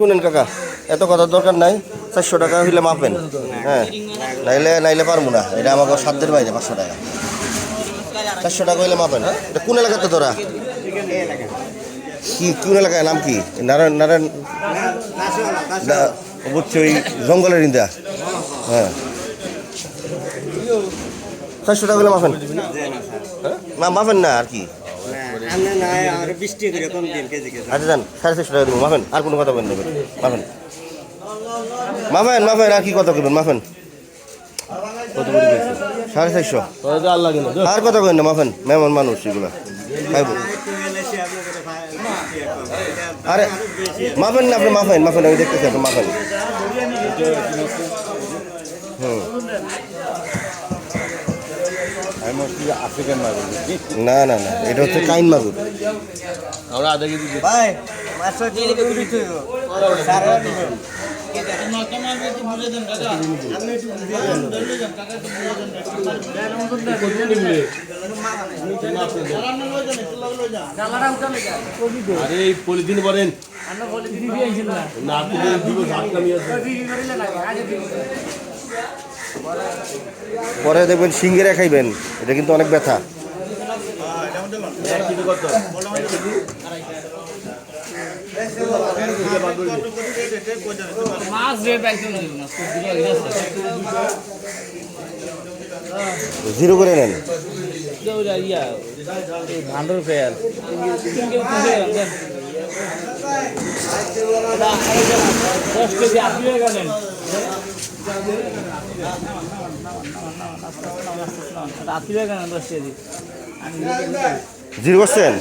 শুনেন কাকা, এত কথার দরকার নাই, চারশো টাকা হইলে মাপেন। হ্যাঁ নাইলে নাইলে পারব না, এটা আমাকে সাধ্যের বাইরে, পাঁচশো টাকা। চারশো টাকা হইলে মাপেন এটা কোন এলাকাতে তোরা? কি, কোন এলাকায়, নাম কি? নারায়ণ নারায়ণ বুঝছি ওই জঙ্গলের ইন্দা হ্যাঁ। চারশো টাকা হইলে মাপেন। হ্যাঁ? মাপেন না আর কি। আচ্ছা যান সাড়ে চারশো টাকা দেবো মাফেন আর কোনো কথা বলেন দেবেন মাফেন মাফেন মাফেন আর কি কথা কবেন মাফেন সাড়ে চারশো আর কথা কবেন না মাফেন মেমন মানুষ এগুলো আরে মাফেন না আপনি মাফেন মাফেন আমি দেখতেছি আপনি মাফেন হুম না না না এটা হচ্ছে কাইন মাগুর ভাই মাছটা দিয়ে দিবি তুই সারা দিবেন আরে এই পলিথিন বলেন না দিব ভাত নামিয়ে আছে পরে দেখবেন সিঙ্গেরা খাইবেন এটা কিন্তু অনেক ব্যথা। জিরো করে নেন। ভান্ডার ফেয়ার দশ কেজি আপনি গেলেন। আপনি গেলেন দশ কেজি আমি করছেন